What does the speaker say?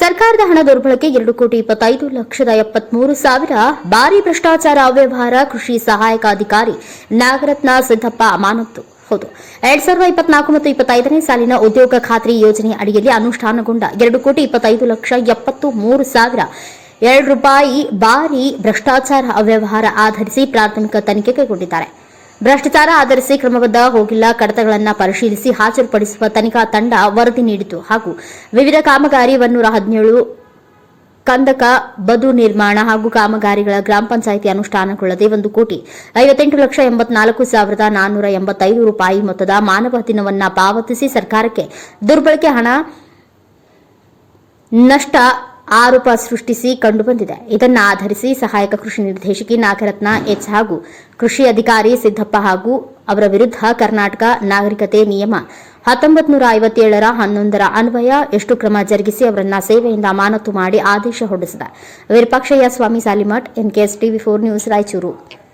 ಸರ್ಕಾರದ ಹಣ ದುರ್ಬಳಕೆ ಎರಡು ಕೋಟಿ ಇಪ್ಪತ್ತೈದು ಲಕ್ಷದ ಎಪ್ಪತ್ಮೂರು ಸಾವಿರ. ಭಾರಿ ಭ್ರಷ್ಟಾಚಾರ ಅವ್ಯವಹಾರ, ಕೃಷಿ ಸಹಾಯಕ ಅಧಿಕಾರಿ ನಾಗರತ್ನ ಸಿದ್ದಪ್ಪ ಅಮಾನತು ಹೌದು. ಎರಡ್ ಸಾವಿರದ ಇಪ್ಪತ್ನಾಲ್ಕು ಮತ್ತು ಇಪ್ಪತ್ತೈದನೇ ಸಾಲಿನ ಉದ್ಯೋಗ ಖಾತ್ರಿ ಯೋಜನೆ ಅಡಿಯಲ್ಲಿ ಅನುಷ್ಠಾನಗೊಂಡ ಎರಡು ಕೋಟಿ ಇಪ್ಪತ್ತೈದು ಲಕ್ಷ ಎಪ್ಪತ್ತು ಮೂರು ಸಾವಿರ. ಎರಡು ರೂಪಾಯಿ ಭಾರಿ ಭ್ರಷ್ಟಾಚಾರ ಅವ್ಯವಹಾರ ಆಧರಿಸಿ ಪ್ರಾಥಮಿಕ ತನಿಖೆ ಕೈಗೊಂಡಿದ್ದಾರೆ. ಭ್ರಷ್ಟಾಚಾರ ಆಧರಿಸಿ ಕ್ರಮಬದ್ಧ ಹೋಗಿಲ್ಲ, ಕಡತಗಳನ್ನು ಪರಿಶೀಲಿಸಿ ಹಾಜರುಪಡಿಸುವ ತನಿಖಾ ತಂಡ ವರದಿ ನೀಡಿತು. ಹಾಗೂ ವಿವಿಧ ಕಾಮಗಾರಿ ಒನ್ನೂರ ಹದಿನೇಳು ಕಂದಕ ಬದು ನಿರ್ಮಾಣ ಹಾಗೂ ಕಾಮಗಾರಿಗಳ ಗ್ರಾಮ ಪಂಚಾಯಿತಿ ಅನುಷ್ಠಾನಗೊಳ್ಳದೆ ಒಂದು ಕೋಟಿ ಐವತ್ತೆಂಟು ಲಕ್ಷ ಎಂಬತ್ನಾಲ್ಕು ಸಾವಿರದ ನಾನ್ನೂರ ಎಂಬತ್ತೈದು ರೂಪಾಯಿ ಮೊತ್ತದ ಮಾನವ ದಿನವನ್ನು ಪಾವತಿಸಿ ಸರ್ಕಾರಕ್ಕೆ ದುರ್ಬಳಕೆ ಹಣ ನಷ್ಟ ಆರೋಪ ಸೃಷ್ಟಿಸಿ ಕಂಡುಬಂದಿದೆ. ಇದನ್ನ ಆಧರಿಸಿ ಸಹಾಯಕ ಕೃಷಿ ನಿರ್ದೇಶಕಿ ನಾಗರತ್ನ ಎಚ್ ಹಾಗೂ ಕೃಷಿ ಅಧಿಕಾರಿ ಸಿದ್ದಪ್ಪ ಹಾಗೂ ಅವರ ವಿರುದ್ಧ ಕರ್ನಾಟಕ ನಾಗರಿಕತೆ ನಿಯಮ ಹತ್ತೊಂಬತ್ತು ನೂರ ಐವತ್ತೇಳರ ಹನ್ನೊಂದರ ಅನ್ವಯ ಎಷ್ಟು ಕ್ರಮ ಜರುಗಿಸಿ ಅವರನ್ನ ಸೇವೆಯಿಂದ ಅಮಾನತು ಮಾಡಿ ಆದೇಶ ಹೊರಡಿಸಿದೆ. Virupakshayya, Swami Salimath, NKS TV four news Raichur.